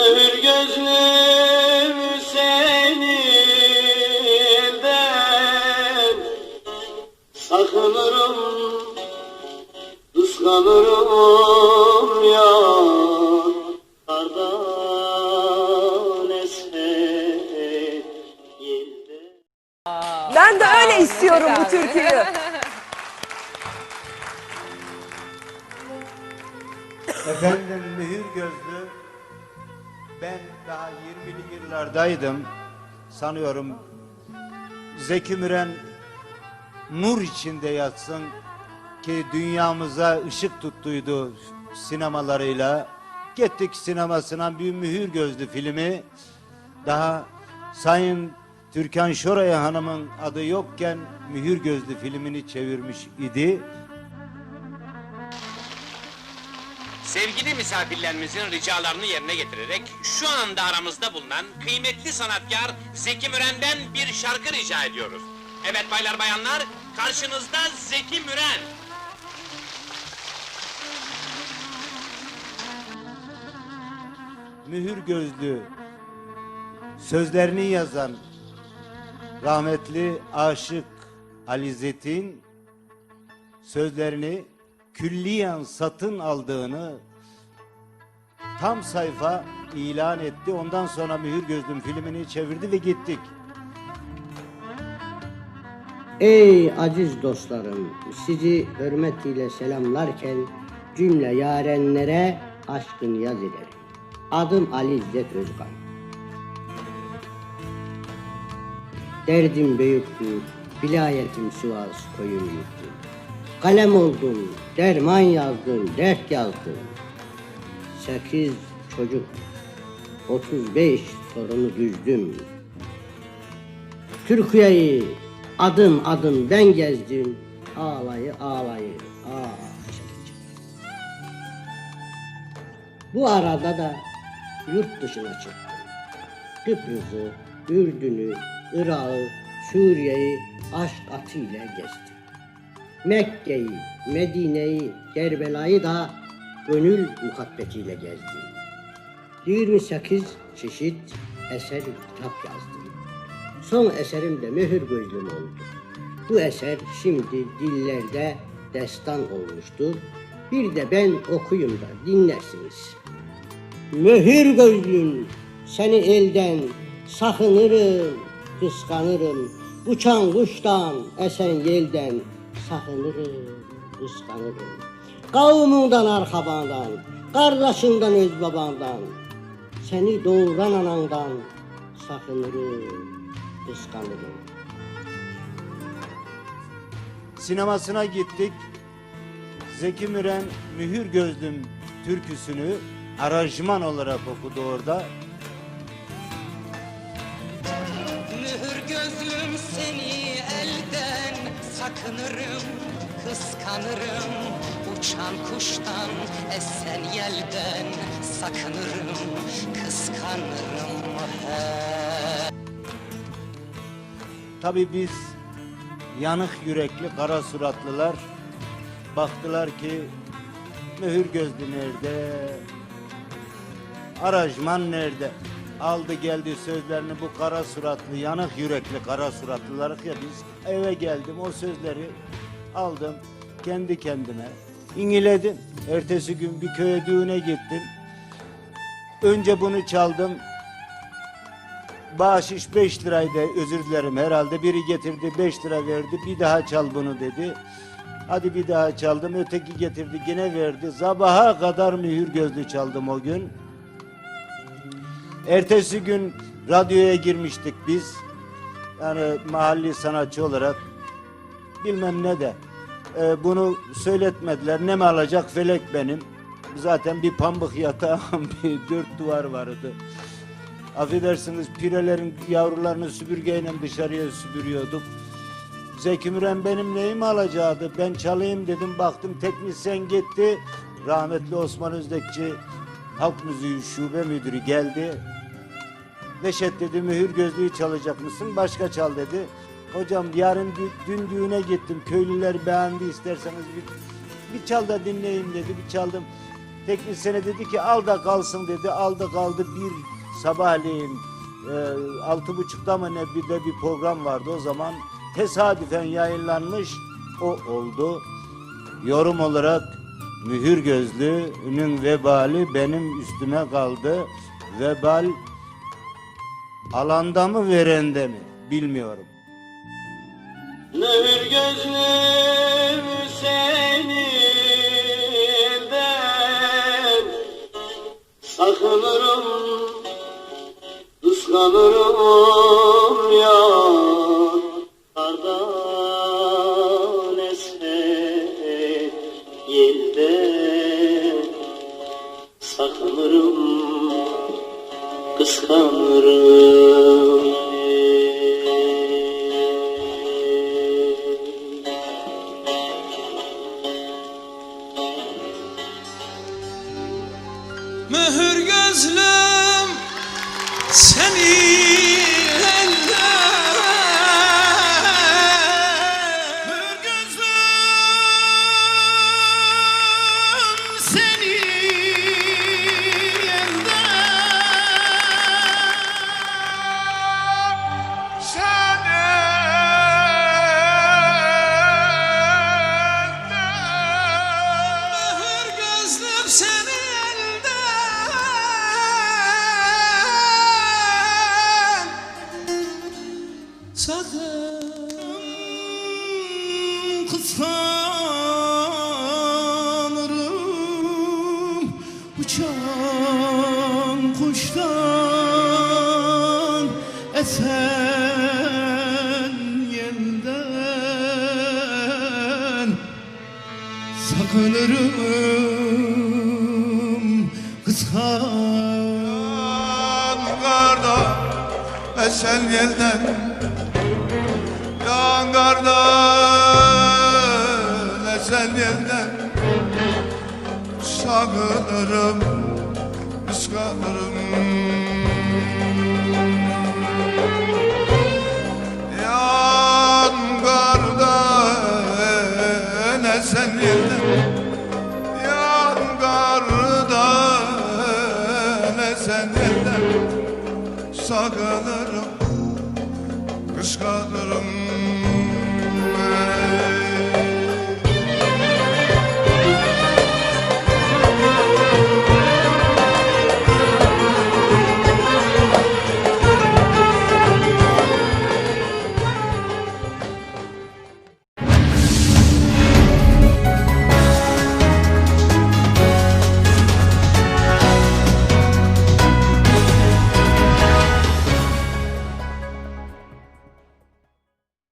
Mühür gözlüm ben daha 20'li yıllardaydım. Sanıyorum Zeki Müren nur içinde yatsın ki dünyamıza ışık tuttuydu sinemalarıyla. Gittik sinemasına bir mühür gözlü filmi. Daha Sayın Türkan Şoray Hanım'ın adı yokken mühür gözlü filmini çevirmiş idi. Sevgili misafirlerimizin ricalarını yerine getirerek şu anda aramızda bulunan kıymetli sanatkar Zeki Müren'den bir şarkı rica ediyoruz. Evet baylar bayanlar, karşınızda Zeki Müren. mühür gözlü sözlerini yazan rahmetli aşık Ali Zetin sözlerini külliyen satın aldığını tam sayfa ilan etti. Ondan sonra Mühür Gözlüm filmini çevirdi ve gittik. Ey aziz dostlarım, sizi hürmet selamlarken cümle yarenlere aşkın yaz ederim. Adım Ali İzzet Özkan. Derdim büyüktü, vilayetim Sivas koyun yıktı. Kalem oldum, derman yazdım, dert yazdım. Sekiz çocuk, otuz beş torunu düzdüm. Türkiye'yi adım adım ben gezdim. Ağlayı ağlayı çekecek. Bu arada da yurt dışına çıktım. Kıbrıs'ı, Ürdün'ü, Irak'ı, Suriye'yi aşk atıyla gezdim. Mekke'yi, Medine'yi, Kerbela'yı da gönül muhabbetiyle gezdim. 28 çeşit eser kitap yazdım. Son eserim de Mühür Gözlüm oldu. Bu eser şimdi dillerde destan olmuştur. Bir de ben okuyayım da dinlersiniz. Mühür gözlüm seni elden sakınırım, kıskanırım. Uçan kuştan, esen yelden sakınırım, kıskanırım. Kavmundan arkabandan, kardeşinden öz babandan, seni doğuran anandan sakınırım, kıskanırım. Sinemasına gittik. Zeki Müren Mühür Gözlüm türküsünü aranjman olarak okudu orada. Mühür gözlüm seni elden sakınırım, kıskanırım. Uçan kuştan, esen yelden sakınırım, kıskanırım. Tabii biz yanık yürekli kara suratlılar baktılar ki mühür gözlü nerede? Aranjman nerede? Aldı geldi sözlerini bu kara suratlı, yanık yürekli kara suratlılar ya biz eve geldim o sözleri aldım kendi kendime İngiledim. Ertesi gün bir köye düğüne gittim. Önce bunu çaldım. Bahşiş 5 liraydı özür dilerim herhalde. Biri getirdi 5 lira verdi. Bir daha çal bunu dedi. Hadi bir daha çaldım. Öteki getirdi yine verdi. Sabaha kadar mühür gözlü çaldım o gün. Ertesi gün radyoya girmiştik biz. Yani mahalli sanatçı olarak bilmem ne de. Ee, bunu söyletmediler. Ne mi alacak felek benim. Zaten bir pambık yatağım, bir dört duvar vardı. Affedersiniz pirelerin yavrularını süpürgeyle dışarıya süpürüyorduk. Zeki Müren benim neyimi alacaktı? Ben çalayım dedim baktım teknisyen gitti. Rahmetli Osman Özdekçi Halk Müziği Şube Müdürü geldi. Neşet dedi mühür gözlüğü çalacak mısın? Başka çal dedi. Hocam yarın dü- dün düğüne gittim. Köylüler beğendi isterseniz bir, bir çal da dinleyin dedi. Bir çaldım. teknisyene dedi ki al da kalsın dedi. Al da kaldı bir sabahleyin e, altı buçukta mı ne bir de bir program vardı o zaman tesadüfen yayınlanmış o oldu. Yorum olarak mühür gözlünün vebali benim üstüme kaldı. Vebal alanda mı verende mi bilmiyorum. Mühür gözlüm seni elden Sakınırım, kıskanırım Sakın kıskanırım Uçan kuştan esen yelden Sakınırım kıskan. Yangarda esen yelden Yangarda esen yelden Sakınırım, kıskanırım. Yangarda esen yelden Yangardan esen yerden Sakınırım Kıskanırım